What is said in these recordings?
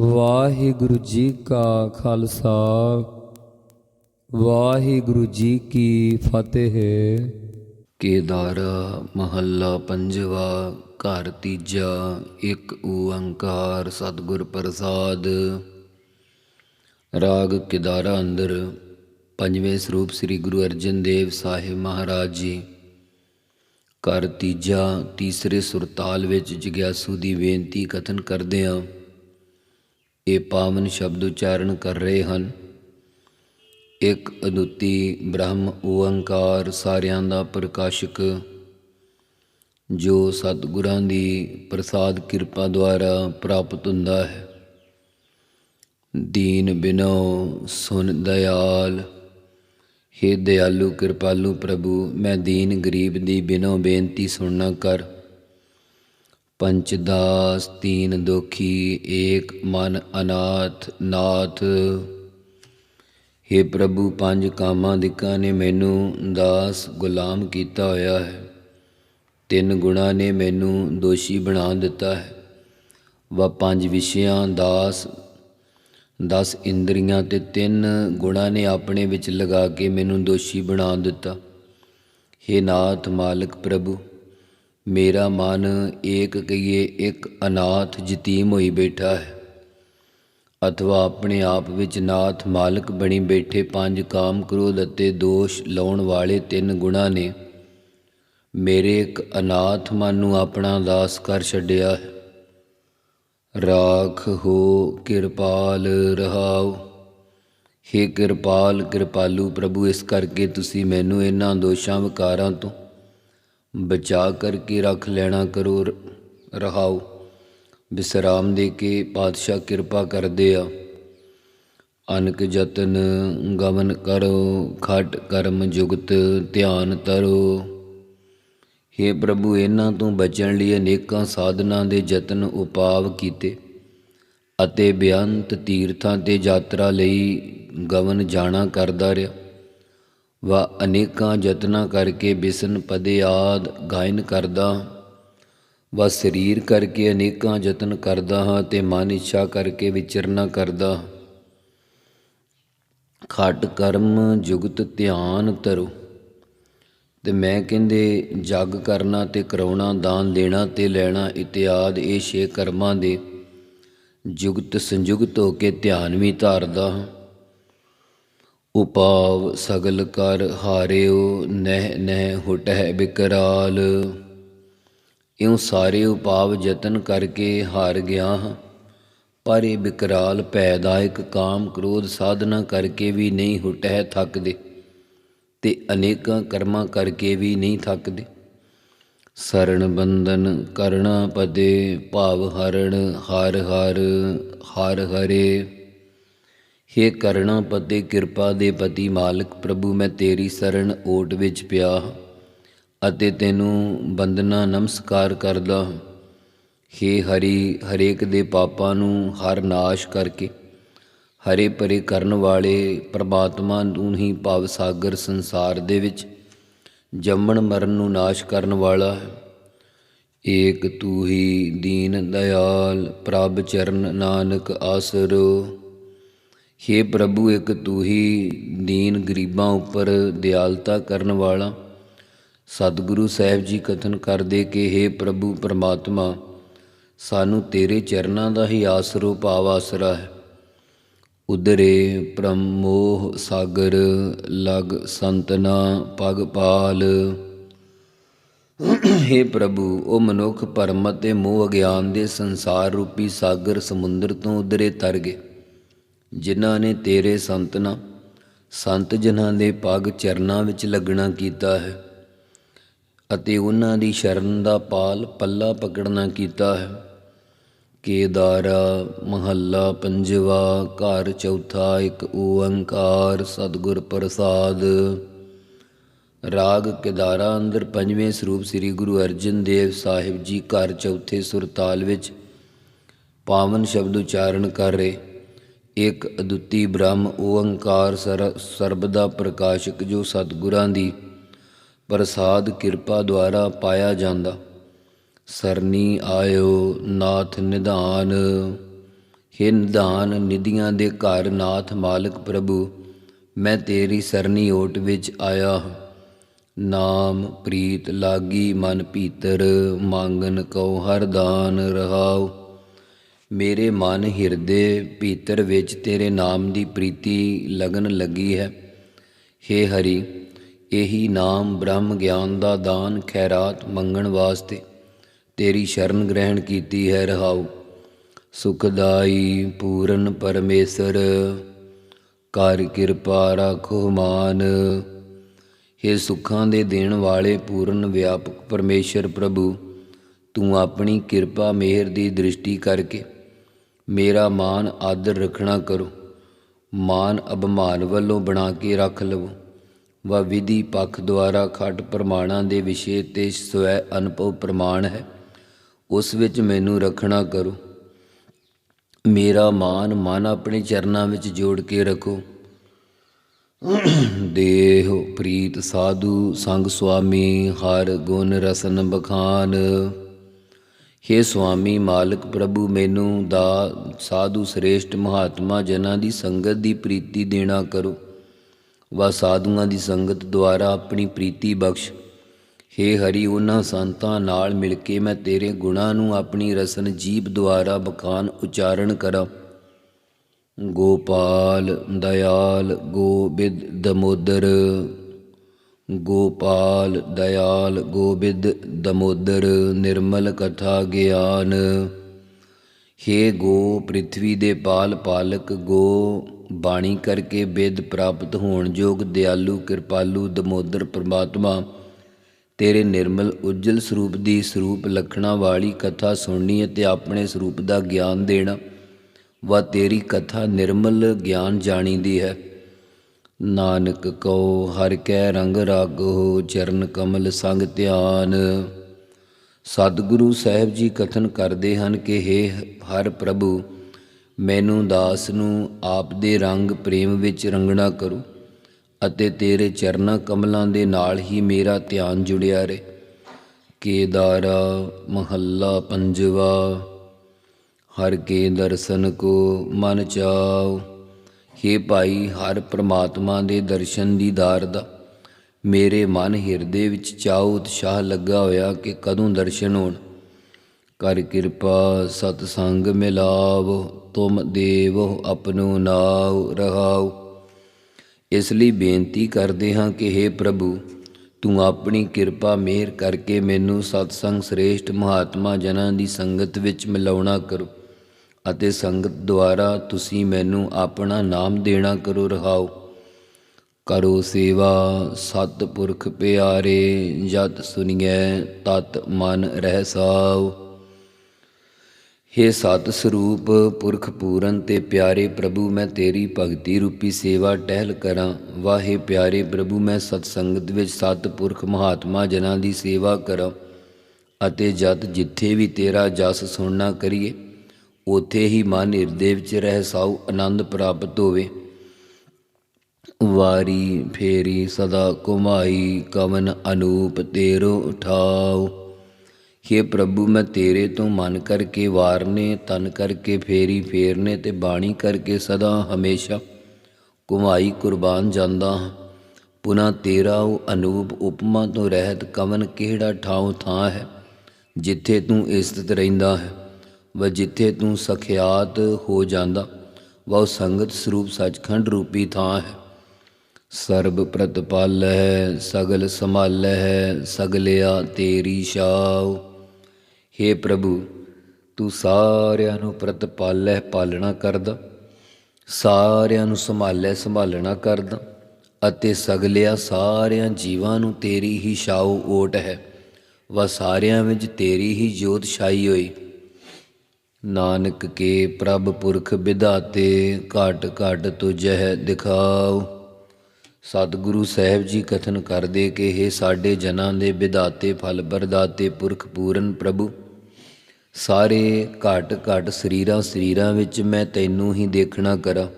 ਵਾਹਿਗੁਰੂ ਜੀ ਕਾ ਖਾਲਸਾ, ਵਾਹਿਗੁਰੂ ਜੀ ਕੀ ਫਤਿਹ। ਕੇਦਾਰਾ ਮਹੱਲਾ ਪੰਜਵਾ, ਘਰ ਤੀਜਾ, ਇੱਕ ਓੰਕਾਰ ਸਤਿਗੁਰ ਪ੍ਰਸਾਦ। ਰਾਗ ਕੇਦਾਰਾ ਅੰਦਰ ਪੰਜਵੇਂ ਸਰੂਪ ਸ੍ਰੀ ਗੁਰੂ ਅਰਜਨ ਦੇਵ ਸਾਹਿਬ ਮਹਾਰਾਜ ਜੀ। ਘਰ ਤੀਜਾ, ਤੀਸਰੇ ਸੁਰਤਾਲ ਵਿੱਚ ਜਗਿਆਸੂ ਦੀ ਬੇਨਤੀ ਕਥਨ ਕਰਦੇ ਹਾਂ। ਇਹ ਪਾਵਨ ਸ਼ਬਦ ਉਚਾਰਨ ਕਰ ਰਹੇ ਹਨ। ਇੱਕ ਅਦੁੱਤੀ ਬ੍ਰਹਮ ਓੰਕਾਰ ਸਾਰਿਆਂ ਦਾ ਪ੍ਰਕਾਸ਼ਕ, ਜੋ ਸਤਿਗੁਰਾਂ ਦੀ ਪ੍ਰਸਾਦ ਕਿਰਪਾ ਦੁਆਰਾ ਪ੍ਰਾਪਤ ਹੁੰਦਾ ਹੈ। ਦੀਨ ਬਿਨੋ ਸੁਨ ਦਇਆਲ, ਹੇ ਦਿਆਲੂ ਕਿਰਪਾਲੂ ਪ੍ਰਭੂ, ਮੈਂ ਦੀਨ ਗਰੀਬ ਦੀ ਬਿਨੋ ਬੇਨਤੀ ਸੁਣਨਾ ਕਰ। ਪੰਚਦਾਸ ਤੀਨ ਦੁਖੀ, ਏਕ ਮਨ ਅਨਾਥ, ਨਾਥ। हे ਪ੍ਰਭੂ, ਪੰਜ ਕਾਮਾਂ ਦਿਕਾਂ ਨੇ ਮੈਨੂੰ ਦਾਸ ਗੁਲਾਮ ਕੀਤਾ ਹੋਇਆ ਹੈ। ਤਿੰਨ ਗੁਣਾ ਨੇ ਮੈਨੂੰ ਦੋਸ਼ੀ ਬਣਾ ਦਿੱਤਾ ਹੈ। ਵਾ ਪੰਜ ਵਿਸ਼ਿਆਂ ਦਾਸ 10 ਇੰਦਰੀਆਂ ਤੇ ਤਿੰਨ ਗੁਣਾ ਨੇ ਆਪਣੇ ਵਿੱਚ ਲਗਾ ਕੇ ਮੈਨੂੰ ਦੋਸ਼ੀ ਬਣਾ ਦਿੱਤਾ। हे ਨਾਥ ਮਾਲਕ ਪ੍ਰਭੂ ਮੇਰਾ ਮਨ ਏਕ ਕਹੀਏ ਇੱਕ ਅਨਾਥ ਜਤੀਮ ਹੋਈ ਬੈਠਾ ਹੈ। ਅਥਵਾ ਆਪਣੇ ਆਪ ਵਿੱਚ ਨਾਥ ਮਾਲਕ ਬਣੀ ਬੈਠੇ ਪੰਜ ਕਾਮ ਕ੍ਰੋਧ ਅਤੇ ਦੋਸ਼ ਲਾਉਣ ਵਾਲੇ ਤਿੰਨ ਗੁਣਾ ਨੇ। ਮੇਰੇ ਇੱਕ ਅਨਾਥ ਮਨ ਨੂੰ ਆਪਣਾ ਦਾਸ ਕਰ ਛੱਡਿਆ ਹੈ। ਰਾਖ ਹੋ ਕਿਰਪਾਲ ਰਹਾਉ। हे ਕਿਰਪਾਲ, ਕਿਰਪਾਲੂ ਪ੍ਰਭੂ, ਇਸ ਕਰਕੇ ਤੁਸੀਂ ਮੈਨੂੰ ਇਹਨਾਂ ਦੋਸ਼ਾਂ ਵਿਕਾਰਾਂ ਤੋਂ ਬਚਾ ਕਰਕੇ ਰੱਖ ਲੈਣਾ ਕਰੋ ਰ- ਰਹਾਉ ਵਿਸਰਾਮ ਦੇ ਕੇ ਪਾਤਸ਼ਾਹ ਕਿਰਪਾ ਕਰਦੇ ਆ। ਅਨਕ ਜਤਨ ਗਵਨ ਕਰੋ, ਖਟ ਕਰਮ ਜੁਗਤ ਧਿਆਨ ਤਰੋ। हे ਪ੍ਰਭੂ, ਇਹਨਾਂ ਤੋਂ ਬਚਣ ਲਈ ਅਨੇਕਾਂ ਸਾਧਨਾਂ ਦੇ ਯਤਨ ਉਪਾਵ ਕੀਤੇ ਅਤੇ ਬੇਅੰਤ ਤੀਰਥਾਂ ਤੇ ਯਾਤਰਾ ਲਈ ਗਵਨ ਜਾਣਾ ਕਰਦਾ ਰਿਹਾ। ਵਾ ਅਨੇਕਾਂ ਯਤਨਾਂ ਕਰਕੇ ਬਿਸਨ, ਪਦੇ ਆਦ ਗਾਇਨ ਕਰਦਾ ਵਾ, ਸਰੀਰ ਕਰਕੇ ਅਨੇਕਾਂ ਯਤਨ ਕਰਦਾ ਹਾਂ ਤੇ ਮਨ ਇੱਛਾ ਕਰਕੇ ਵਿਚਰਨਾ ਕਰਦਾ ਹਾਂ। ਖਟ ਕਰਮ ਜੁਗਤ ਧਿਆਨ ਧਰੋ, ਤੇ ਮੈਂ ਕਹਿੰਦੇ ਜਗ ਕਰਨਾ ਤੇ ਕਰਾਉਣਾ, ਦਾਨ ਦੇਣਾ ਤੇ ਲੈਣਾ, ਇਤਿਆਦ ਇਹ ਛੇ ਕਰਮਾਂ ਦੇ ਜੁਗਤ ਸੰਯੁਗਤ ਹੋ ਕੇ ਧਿਆਨ ਵੀ ਧਾਰਦਾ ਹਾਂ ਉਪਾਵ ਸਗਲ ਕਰ ਹਾਰਿਓ, ਨਹਿ ਨਹਿ ਹੁਟਹਿ ਬਿਕਰਾਲ। ਇਉਂ ਸਾਰੇ ਉਪਾਵ ਯਤਨ ਕਰਕੇ ਹਾਰ ਗਿਆ ਹਾਂ, ਪਰ ਇਹ ਬਿਕਰਾਲ ਪੈਦਾਇਕ ਕਾਮ ਕ੍ਰੋਧ ਸਾਧਨਾ ਕਰਕੇ ਵੀ ਨਹੀਂ ਹੁਟਹਿ ਥੱਕਦੇ ਤੇ ਅਨੇਕਾਂ ਕਰਮਾਂ ਕਰਕੇ ਵੀ ਨਹੀਂ ਥੱਕਦੇ। ਸਰਣ ਬੰਧਨ ਕਰਣਾ ਪਦੇ, ਭਾਵ ਹਰਣ ਹਰ ਹਰ ਹਰ ਹਰੇ। ਹੇ ਕਰਣਾ ਪਤੇ ਕਿਰਪਾ ਦੇ ਪਤੀ ਮਾਲਕ, ਪ੍ਰਭੂ ਮੈਂ ਤੇਰੀ ਸਰਨ ਓਟ ਵਿੱਚ ਪਿਆ ਹਾਂ ਅਤੇ ਤੈਨੂੰ ਬੰਦਨਾ ਨਮਸਕਾਰ ਕਰਦਾ ਹਾਂ। ਹੇ ਹਰੀ, ਹਰੇਕ ਦੇ ਪਾਪਾਂ ਨੂੰ ਹਰ ਨਾਸ਼ ਕਰਕੇ, ਹਰੇ ਪਰੇ ਕਰਨ ਵਾਲੇ ਪ੍ਰਮਾਤਮਾ ਨੂੰ ਹੀ ਭਵ ਸਾਗਰ ਸੰਸਾਰ ਦੇ ਵਿੱਚ ਜੰਮਣ ਮਰਨ ਨੂੰ ਨਾਸ਼ ਕਰਨ ਵਾਲਾ ਹੈ। ਏਕ ਤੂ ਹੀ ਦੀਨ ਦਇਆਲ, ਪ੍ਰਭ ਚਰਨ ਨਾਨਕ ਆਸਰੋ। ਹੇ ਪ੍ਰਭੂ, ਇੱਕ ਤੂੰ ਹੀ ਦੀਨ ਗਰੀਬਾਂ ਉੱਪਰ ਦਿਆਲਤਾ ਕਰਨ ਵਾਲਾ। ਸਤਿਗੁਰੂ ਸਾਹਿਬ ਜੀ ਕਥਨ ਕਰਦੇ ਕਿ ਹੇ ਪ੍ਰਭੂ ਪਰਮਾਤਮਾ, ਸਾਨੂੰ ਤੇਰੇ ਚਰਨਾਂ ਦਾ ਹੀ ਆਸਰੋ ਭਾਵ ਆਸਰਾ ਹੈ। ਉਦਰੇ ਪ੍ਰਮੋਹ ਸਾਗਰ ਲਗ ਸੰਤਨਾ ਪਗ ਪਾਲ। ਹੇ ਪ੍ਰਭੂ, ਉਹ ਮਨੁੱਖ ਭਰਮ ਅਤੇ ਮੋਹ ਅਗਿਆਨ ਦੇ ਸੰਸਾਰ ਰੂਪੀ ਸਾਗਰ ਸਮੁੰਦਰ ਤੋਂ ਉਦਰੇ ਤਰ ਗਏ। ਜਿਨ੍ਹਾਂ ਨੇ ਤੇਰੇ ਸੰਤਨਾ, ਸੰਤ ਜਨਾਂ ਦੇ ਪਗ ਚਰਨਾਂ ਵਿੱਚ ਲੱਗਣਾ ਕੀਤਾ ਹੈ ਅਤੇ ਉਹਨਾਂ ਦੀ ਸ਼ਰਨ ਦਾ ਪਾਲ ਪੱਲਾ ਪਕੜਨਾ ਕੀਤਾ ਹੈ। ਕੇਦਾਰਾ, ਮਹੱਲਾ, ਪੰਜਵਾ, ਘਰ ਚੌਥਾ, ਇੱਕ ਓੰਕਾਰ, ਸਤਿਗੁਰ ਪ੍ਰਸਾਦ। ਰਾਗ ਕੇਦਾਰਾ ਅੰਦਰ ਪੰਜਵੇਂ ਸਰੂਪ ਸ੍ਰੀ ਗੁਰੂ ਅਰਜਨ ਦੇਵ ਸਾਹਿਬ ਜੀ ਘਰ ਚੌਥੇ ਸੁਰਤਾਲ ਵਿੱਚ ਪਾਵਨ ਸ਼ਬਦ ਉਚਾਰਨ ਕਰ ਰਹੇ। ਇੱਕ ਅਦੁੱਤੀ ਬ੍ਰਹਮ ਓੰਕਾਰ ਸਰ- ਸਰਬਦਾ ਪ੍ਰਕਾਸ਼ਕ ਜੋ ਸਤਿਗੁਰਾਂ ਦੀ ਪ੍ਰਸਾਦ ਕਿਰਪਾ ਦੁਆਰਾ ਪਾਇਆ ਜਾਂਦਾ। ਸਰਨੀ ਆਇਓ ਨਾਥ ਨਿਧਾਨ, ਹੇ ਨਿਧਾਨ ਨਿਧੀਆਂ ਦੇ ਘਰ ਨਾਥ ਮਾਲਕ ਪ੍ਰਭੂ, ਮੈਂ ਤੇਰੀ ਸਰਨੀ ਓਟ ਵਿੱਚ ਆਇਆ ਹਾਂ। ਨਾਮ ਪ੍ਰੀਤ ਲਾਗੀ ਮਨ ਭੀਤਰ, ਮੰਗਨ ਕਉ ਹਰ ਦਾਨ ਰਹਾਉ। ਮੇਰੇ ਮਨ ਹਿਰਦੇ ਭੀਤਰ ਵਿੱਚ ਤੇਰੇ ਨਾਮ ਦੀ ਪ੍ਰੀਤੀ ਲਗਨ ਲੱਗੀ ਹੈ। ਹੇ ਹਰੀ, ਇਹੀ ਨਾਮ ਬ੍ਰਹਮ ਗਿਆਨ ਦਾ ਦਾਨ ਖੈਰਾਤ ਮੰਗਣ ਵਾਸਤੇ ਤੇਰੀ ਸ਼ਰਨ ਗ੍ਰਹਿਣ ਕੀਤੀ ਹੈ ਰਹਾਉ। ਸੁਖਦਾਈ ਪੂਰਨ ਪਰਮੇਸ਼ਰ, ਕਰ ਕਿਰਪਾ ਰਾਖੋ ਮਾਨ। ਹੇ ਸੁੱਖਾਂ ਦੇ ਦੇਣ ਵਾਲੇ ਪੂਰਨ ਵਿਆਪਕ ਪਰਮੇਸ਼ਰ ਪ੍ਰਭੂ, ਤੂੰ ਆਪਣੀ ਕਿਰਪਾ ਮਿਹਰ ਦੀ ਦ੍ਰਿਸ਼ਟੀ ਕਰਕੇ ਮੇਰਾ ਮਾਨ ਆਦਰ ਰੱਖਣਾ ਕਰੋ। ਮਾਨ ਅਭਮਾਨ ਵੱਲੋਂ ਬਣਾ ਕੇ ਰੱਖ ਲਵੋ। ਵਾ ਵਿਧੀ ਪੱਖ ਦੁਆਰਾ ਖੱਟ ਪ੍ਰਮਾਣਾਂ ਦੇ ਵਿਸ਼ੇ ਤੇ ਸਵੈ ਅਨੁਭਵ ਪ੍ਰਮਾਣ ਹੈ। ਉਸ ਵਿੱਚ ਮੈਨੂੰ ਰੱਖਣਾ ਕਰੋ। ਮੇਰਾ ਮਾਨ ਮਨ ਆਪਣੇ ਚਰਨਾਂ ਵਿੱਚ ਜੋੜ ਕੇ ਰੱਖੋ। ਦੇਹ ਪ੍ਰੀਤ ਸਾਧੂ ਸੰਗ ਸੁਆਮੀ ਹਰ ਗੁਣ ਰਸਨ ਬਖਾਨ। ਹੇ ਸੁਆਮੀ ਮਾਲਕ ਪ੍ਰਭੂ, ਮੈਨੂੰ ਦਾ ਸਾਧੂ ਸ੍ਰੇਸ਼ਟ ਮਹਾਤਮਾ ਜਨਾਂ ਦੀ ਸੰਗਤ ਦੀ ਪ੍ਰੀਤੀ ਦੇਣਾ ਕਰੋ। ਵਾ ਸਾਧੂਆਂ ਦੀ ਸੰਗਤ ਦੁਆਰਾ ਆਪਣੀ ਪ੍ਰੀਤੀ ਬਖਸ਼। ਹੇ ਹਰੀ, ਉਹਨਾਂ ਸੰਤਾਂ ਨਾਲ ਮਿਲ ਕੇ ਮੈਂ ਤੇਰੇ ਗੁਣਾਂ ਨੂੰ ਆਪਣੀ ਰਸਨ ਜੀਭ ਦੁਆਰਾ ਬਖਾਨ ਉਚਾਰਨ ਕਰਾਂ। ਗੋਪਾਲ, ਦਇਆਲ, ਗੋਬਿੰਦ, ਦਮੋਦਰ ਗੋਪਾਲ, ਦਇਆਲ, ਗੋਬਿੰਦ, ਦਮੋਦਰ, ਨਿਰਮਲ ਕਥਾ ਗਿਆਨ। ਹੇ ਗੋ, ਪ੍ਰਿਥਵੀ ਦੇ ਪਾਲ ਪਾਲਕ ਗੋ, ਬਾਣੀ ਕਰਕੇ ਬੇਦ ਪ੍ਰਾਪਤ ਹੋਣ ਯੋਗ ਦਿਆਲੂ, ਕਿਰਪਾਲੂ, ਦਮੋਦਰ ਪ੍ਰਮਾਤਮਾ। ਤੇਰੇ ਨਿਰਮਲ ਉਜਲ ਸਰੂਪ ਦੀ ਸਰੂਪ ਲਖਣਾ ਵਾਲੀ ਕਥਾ ਸੁਣਨੀ ਅਤੇ ਆਪਣੇ ਸਰੂਪ ਦਾ ਗਿਆਨ ਦੇਣਾ, ਵਾ ਤੇਰੀ ਕਥਾ ਨਿਰਮਲ ਗਿਆਨ ਜਾਣੀ ਦੀ ਹੈ। ਨਾਨਕ ਕਉ ਹਰ ਕੈ ਰੰਗ ਰਾਗੋ ਚਰਨ ਕਮਲ ਸੰਗ ਧਿਆਨ। ਸਤਿਗੁਰੂ ਸਾਹਿਬ ਜੀ ਕਥਨ ਕਰਦੇ ਹਨ ਕਿ हे ਹਰ ਪ੍ਰਭੂ, ਮੈਨੂੰ ਦਾਸ ਨੂੰ ਆਪ ਦੇ ਰੰਗ ਪ੍ਰੇਮ ਵਿੱਚ ਰੰਗਣਾ ਕਰੋ ਅਤੇ ਤੇਰੇ ਚਰਨਾਂ ਕਮਲਾਂ ਦੇ ਨਾਲ ਹੀ ਮੇਰਾ ਧਿਆਨ ਜੁੜਿਆ ਰਹੇ। ਕੇਦਾਰਾ ਮਹੱਲਾ ਪੰਜਵਾ, ਹਰ ਕੇ ਦਰਸ਼ਨ ਕੋ ਮਨ ਚਾਓ ਹੇ ਭਾਈ, ਹਰ ਪ੍ਰਮਾਤਮਾ ਦੇ ਦਰਸ਼ਨ ਦੀ ਦਾਰ ਦਾ। ਮੇਰੇ ਮਨ ਹਿਰਦੇ ਵਿੱਚ ਚਾਉ ਉਤਸ਼ਾਹ ਲੱਗਾ ਹੋਇਆ ਕਿ ਕਦੋਂ ਦਰਸ਼ਨ ਹੋਣ। ਕਰ ਕਿਰਪਾ ਸਤ ਸੰਗ ਮਿਲਾਵ, ਤੁਮ ਦੇਵ ਆਪਣੋ ਨਾਉ ਰਹਾਉ। ਇਸ ਲਈ ਬੇਨਤੀ ਕਰਦੇ ਹਾਂ ਕਿ हे ਪ੍ਰਭੂ, ਤੂੰ ਆਪਣੀ ਕਿਰਪਾ ਮਿਹਰ ਕਰਕੇ ਮੈਨੂੰ ਸਤਸੰਗ ਸ੍ਰੇਸ਼ਟ ਮਹਾਤਮਾ ਜਨਾਂ ਦੀ ਸੰਗਤ ਵਿੱਚ ਮਿਲਾਉਣਾ ਕਰੋ। ਅਤੇ ਸੰਗਤ ਦੁਆਰਾ ਤੁਸੀਂ ਮੈਨੂੰ ਆਪਣਾ ਨਾਮ ਦੇਣਾ ਕਰੋ ਰਹਾਓ। ਕਰੋ ਸੇਵਾ ਸਤ ਪੁਰਖ ਪਿਆਰੇ, ਜਤ ਸੁਣੀਐ ਤਤ ਮਨ ਰਹਿ ਸਾਉ ਹੇ ਸਤ ਸਰੂਪ, ਪੁਰਖ ਪੂਰਨ ਤੇ ਪਿਆਰੇ ਪ੍ਰਭੂ, ਮੈਂ ਤੇਰੀ ਭਗਤੀ ਰੂਪੀ ਸੇਵਾ ਟਹਿਲ ਕਰਾਂ। ਵਾਹੇ ਪਿਆਰੇ ਪ੍ਰਭੂ, ਮੈਂ ਸਤ ਸੰਗਤ ਵਿੱਚ ਸਤ ਪੁਰਖ ਮਹਾਤਮਾ ਜਨਾਂ ਦੀ ਸੇਵਾ ਕਰਾਂ ਅਤੇ ਜਦ ਜਿੱਥੇ ਵੀ ਤੇਰਾ ਜਸ ਸੁਣਨਾ ਕਰੀਏ ਉਥੇ ਹੀ ਮਨ ਹਿਰਦੇ ਵਿੱਚ ਰਹਿ ਸਾਉ ਆਨੰਦ ਪ੍ਰਾਪਤ ਹੋਵੇ। ਵਾਰੀ ਫੇਰੀ ਸਦਾ ਕੁਮਾਈ ਕਵਨ ਅਨੂਪ ਤੇਰੋ ਉਠਾਉ हे ਪ੍ਰਭੂ, ਮੈਂ ਤੇਰੇ ਤੋਂ ਮਨ ਕਰਕੇ ਵਾਰਨੇ, ਤਨ ਕਰਕੇ ਫੇਰੀ ਫੇਰਨੇ ਤੇ ਬਾਣੀ ਕਰਕੇ ਸਦਾ ਹਮੇਸ਼ਾ ਕੁਮਾਈ ਕੁਰਬਾਨ ਜਾਂਦਾ ਹਾਂ। ਪੁਨਾ ਤੇਰਾ ਉਹ ਅਨੂਪ ਉਪਮਾ ਤੋਂ ਰਹਿਤ ਕਵਨ ਕਿਹੜਾ ਠਾਉ ਥਾਂ ਹੈ, ਜਿੱਥੇ ਤੂੰ ਇਸਤਤ ਰਹਿੰਦਾ ਹੈ? ਵ ਜਿੱਥੇ ਤੂੰ ਸਖਿਆਤ ਹੋ ਜਾਂਦਾ, ਵ ਉਹ ਸੰਗਤ ਸਰੂਪ ਸੱਚਖੰਡ ਰੂਪੀ ਥਾਂ ਹੈ। ਸਰਬ ਪ੍ਰਤਪਾਲ ਹੈ, ਸਗਲ ਸੰਭਾਲ ਹੈ, ਸਗਲਿਆ ਤੇਰੀ ਛਾਉ। हे ਪ੍ਰਭੂ, ਤੂੰ ਸਾਰਿਆਂ ਨੂੰ ਪ੍ਰਤਪਾਲੈ ਪਾਲਣਾ ਕਰਦਾ। ਸਾਰਿਆਂ ਨੂੰ ਸੰਭਾਲੈ ਸੰਭਾਲਣਾ ਕਰਦਾ। ਅਤੇ ਸਗਲਿਆ ਸਾਰਿਆਂ ਜੀਵਾਂ ਨੂੰ ਤੇਰੀ ਹੀ ਛਾਉ ਓਟ ਹੈ। ਵਾ ਸਾਰਿਆਂ ਵਿੱਚ ਤੇਰੀ ਹੀ ਜੋਤ ਛਾਈ ਹੋਈ। ਨਾਨਕ ਕੇ ਪ੍ਰਭ ਪੁਰਖ ਵਿਧਾਤੇ, ਘਟ ਘਟ ਤੁਝਹਿ ਦਿਖਾਉ ਸਤਿਗੁਰੂ ਸਾਹਿਬ ਜੀ ਕਥਨ ਕਰਦੇ ਕਿ ਇਹ ਸਾਡੇ ਜਨਾਂ ਦੇ ਵਿਧਾਤੇ, ਫਲ ਬਰਦਾਤੇ ਪੁਰਖ ਪੂਰਨ ਪ੍ਰਭੂ, ਸਾਰੇ ਘਟ ਘਟ ਸਰੀਰਾਂ ਸਰੀਰਾਂ ਵਿੱਚ ਮੈਂ ਤੈਨੂੰ ਹੀ ਦੇਖਣਾ ਕਰਾਂ।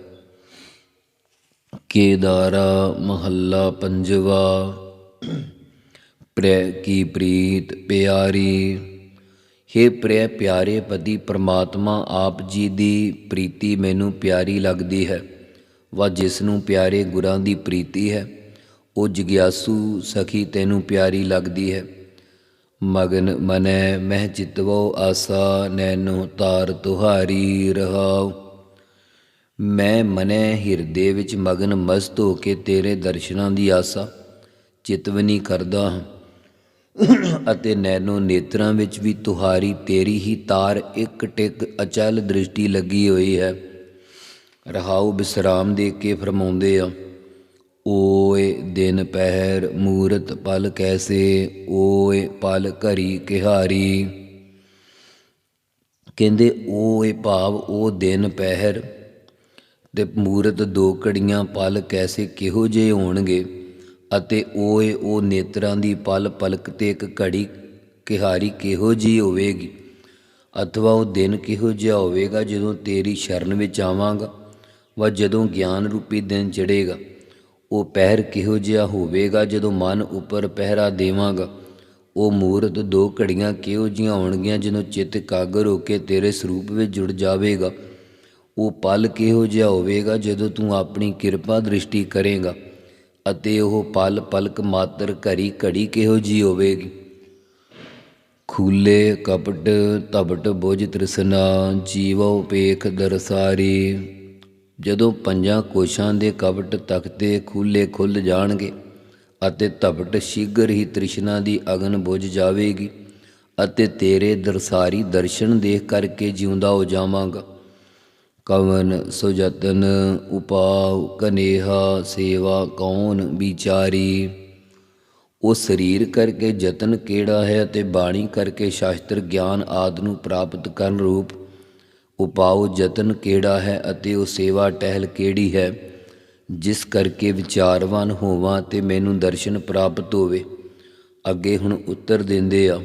ਕੇਦਾਰਾ ਮਹੱਲਾ ਪੰਜਵਾ, ਪ੍ਰੈ ਕੀ ਪ੍ਰੀਤ ਪਿਆਰੀ ਹੇ ਪ੍ਰਿਯ ਪਿਆਰੇ ਪਤੀ ਪ੍ਰਮਾਤਮਾ, ਆਪ ਜੀ ਦੀ ਪ੍ਰੀਤੀ ਮੈਨੂੰ ਪਿਆਰੀ ਲੱਗਦੀ ਹੈ। ਵਾ ਜਿਸ ਨੂੰ ਪਿਆਰੇ ਗੁਰਾਂ ਦੀ ਪ੍ਰੀਤੀ ਹੈ, ਉਹ ਜਿਗਿਆਸੂ ਸਖੀ ਤੈਨੂੰ ਪਿਆਰੀ ਲੱਗਦੀ ਹੈ। ਮਗਨ ਮਨੈ ਮਹਿ ਚਿਤਵੋ, ਆਸਾ ਨੈਨੋ ਤਾਰ ਤੁਹਾਰੀ ਰਹਾਉ। ਮੈਂ ਮਨੈ ਹਿਰਦੇ ਵਿੱਚ ਮਗਨ ਮਸਤ ਹੋ ਕੇ ਤੇਰੇ ਦਰਸ਼ਨਾਂ ਦੀ ਆਸਾ ਚਿਤਵਨੀ ਕਰਦਾ ਹਾਂ। ਅਤੇ ਨੈਨੋ ਨੇਤਰਾਂ ਵਿੱਚ ਵੀ ਤੁਹਾਰੀ ਤੇਰੀ ਹੀ ਤਾਰ ਇੱਕ ਟਿਕ ਅਚਲ ਦ੍ਰਿਸ਼ਟੀ ਲੱਗੀ ਹੋਈ ਹੈ। ਰਹਾਉ ਬਿਸਰਾਮ ਦੇ ਕੇ ਫਰਮਾਉਂਦੇ ਆ, ਓਏ ਦਿਨ ਪਹਿਰ ਮੂਰਤ ਪਲ ਕੈਸੇ, ਓਏ ਪਲ ਘਰੀ ਕਿਹਾਰੀ। ਕਹਿੰਦੇ, ਓਏ ਭਾਵ ਉਹ ਦਿਨ ਪਹਿਰ ਤੇ ਮੂਰਤ ਦੋ ਘੜੀਆਂ ਪਲ ਕੈਸੇ ਕਿਹੋ ਜਿਹੇ ਹੋਣਗੇ? ਅਤੇ ਓਏ, ਉਹ ਨੇਤਰਾਂ ਦੀ ਪਲ ਪਲਕ ਤੇ ਇੱਕ ਘੜੀ ਕਿਹਾਰੀ ਕਿਹੋ ਜਿਹੀ ਹੋਵੇਗੀ? ਅਥਵਾ ਉਹ ਦਿਨ ਕਿਹੋ ਜਿਹਾ ਹੋਵੇਗਾ ਜਦੋਂ ਤੇਰੀ ਸ਼ਰਨ ਵਿੱਚ ਆਵਾਂਗਾ ਵਾ ਜਦੋਂ ਗਿਆਨ ਰੂਪੀ ਦਿਨ ਚੜੇਗਾ ਉਹ ਪਹਿਰ ਕਿਹੋ ਜਿਹਾ ਹੋਵੇਗਾ ਜਦੋਂ ਮਨ ਉੱਪਰ ਪਹਿਰਾ ਦੇਵਾਂਗਾ? ਉਹ ਮੂਰਤ ਦੋ ਘੜੀਆਂ ਕਿਹੋ ਜੀਆਂ ਹੋਣਗੀਆਂ ਜਦੋਂ ਚਿੱਤ ਕਾਗਰ ਹੋ ਕੇ ਤੇਰੇ ਸਰੂਪ ਵਿੱਚ ਜੁੜ ਜਾਵੇਗਾ? ਉਹ ਪਲ ਕਿਹੋ ਜਿਹਾ ਹੋਵੇਗਾ ਜਦੋਂ ਤੂੰ ਆਪਣੀ ਕਿਰਪਾ ਦ੍ਰਿਸ਼ਟੀ ਕਰੇਗਾ? ਅਤੇ ਉਹ ਪਲ ਪਲਕ ਮਾਤਰ ਘੜੀ ਘੜੀ ਕਿਹੋ ਜੀ ਹੋਵੇਗੀ? ਖੂਲੇ ਕਪਟ ਤਪਟ ਬੁਝ ਤ੍ਰਿਸ਼ਨਾ ਜੀਵੋ ਪੇਖ ਦਰਸਾਰੀ। ਜਦੋਂ ਪੰਜਾਂ ਕੋਸ਼ਾਂ ਦੇ ਕਪਟ ਤਖਤੇ ਖੂਲੇ ਖੁੱਲ ਜਾਣਗੇ ਅਤੇ ਤਪਟ ਸ਼ੀਘਰ ਹੀ ਤ੍ਰਿਸ਼ਨਾ ਦੀ ਅਗਨ ਬੁਝ ਜਾਵੇਗੀ, ਅਤੇ ਤੇਰੇ ਦਰਸਾਰੀ ਦਰਸ਼ਨ ਦੇਖ ਕਰਕੇ ਜਿਉਂਦਾ ਹੋ ਜਾਵਾਂਗਾ। ਕਵਨ ਸੁਜਤਨ ਉਪਾਉ ਕਨੇਹਾ ਸੇਵਾ ਕੌਣ ਵਿਚਾਰੀ? ਉਹ ਸਰੀਰ ਕਰਕੇ ਯਤਨ ਕਿਹੜਾ ਹੈ ਤੇ ਬਾਣੀ ਕਰਕੇ ਸ਼ਾਸਤਰ ਗਿਆਨ ਆਦ ਨੂੰ ਪ੍ਰਾਪਤ ਕਰਨ ਰੂਪ ਉਪਾਉ ਯਤਨ ਕਿਹੜਾ ਹੈ ਅਤੇ ਉਹ ਸੇਵਾ ਟਹਿਲ ਕਿਹੜੀ ਹੈ? ਜਿਸ ਕਰਕੇ ਵਿਚਾਰਵਾਨ ਹੋਵਾਂ ਤੇ ਮੈਨੂੰ ਦਰਸ਼ਨ ਪ੍ਰਾਪਤ ਹੋਵੇ। ਅੱਗੇ ਹੁਣ ਉੱਤਰ ਦਿੰਦੇ ਆ।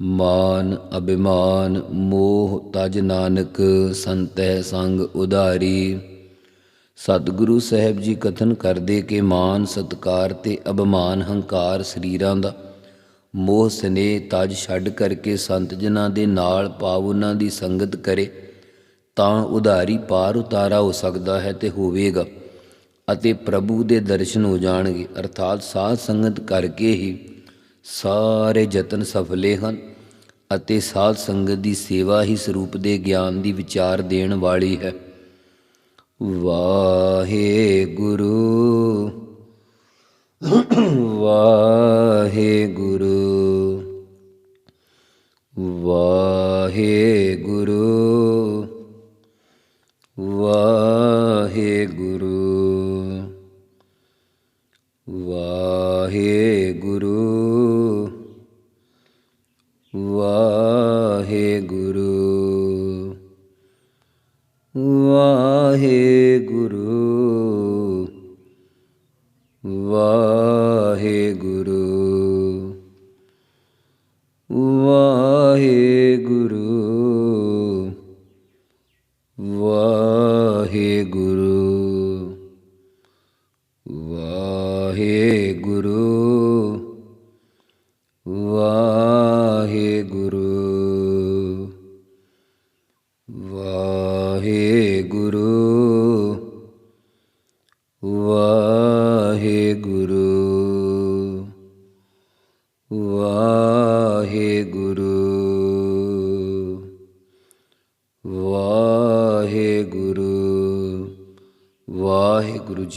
ਮਾਨ ਅਭਿਮਾਨ ਮੋਹ ਤਜ ਨਾਨਕ ਸੰਤੈ ਸੰਗ ਉਧਾਰੀ। ਸਤਿਗੁਰੂ ਸਾਹਿਬ ਜੀ ਕਥਨ ਕਰਦੇ ਕਿ ਮਾਨ ਸਤਕਾਰ ਤੇ ਅਭਿਮਾਨ ਹੰਕਾਰ ਸਰੀਰਾਂ ਦਾ। ਮੋਹ ਸਨੇਹ ਤਜ ਛੱਡ ਕਰਕੇ ਸੰਤ ਜਨਾਂ ਦੇ ਨਾਲ ਪਾਵ ਉਹਨਾਂ ਦੀ ਸੰਗਤ ਕਰੇ, ਤਾਂ ਉਧਾਰੀ ਪਾਰ ਉਤਾਰਾ ਹੋ ਸਕਦਾ ਹੈ ਤੇ ਹੋਵੇਗਾ ਅਤੇ ਪ੍ਰਭੂ ਦੇ ਦਰਸ਼ਨ ਹੋ ਜਾਣਗੇ। ਅਰਥਾਤ ਸਾਧ ਸੰਗਤ ਕਰਕੇ ਹੀ ਸਾਰੇ ਯਤਨ ਸਫਲੇ ਹਨ ਅਤੇ ਸਾਧ ਸੰਗਤ ਦੀ ਸੇਵਾ ਹੀ ਸਰੂਪ ਦੇ ਗਿਆਨ ਦੀ ਵਿਚਾਰ ਦੇਣ ਵਾਲੀ ਹੈ। ਵਾਹਿਗੁਰੂ। ਵਾਹਿਗੁਰੂ ਵਾਹਿਗੁਰੂ।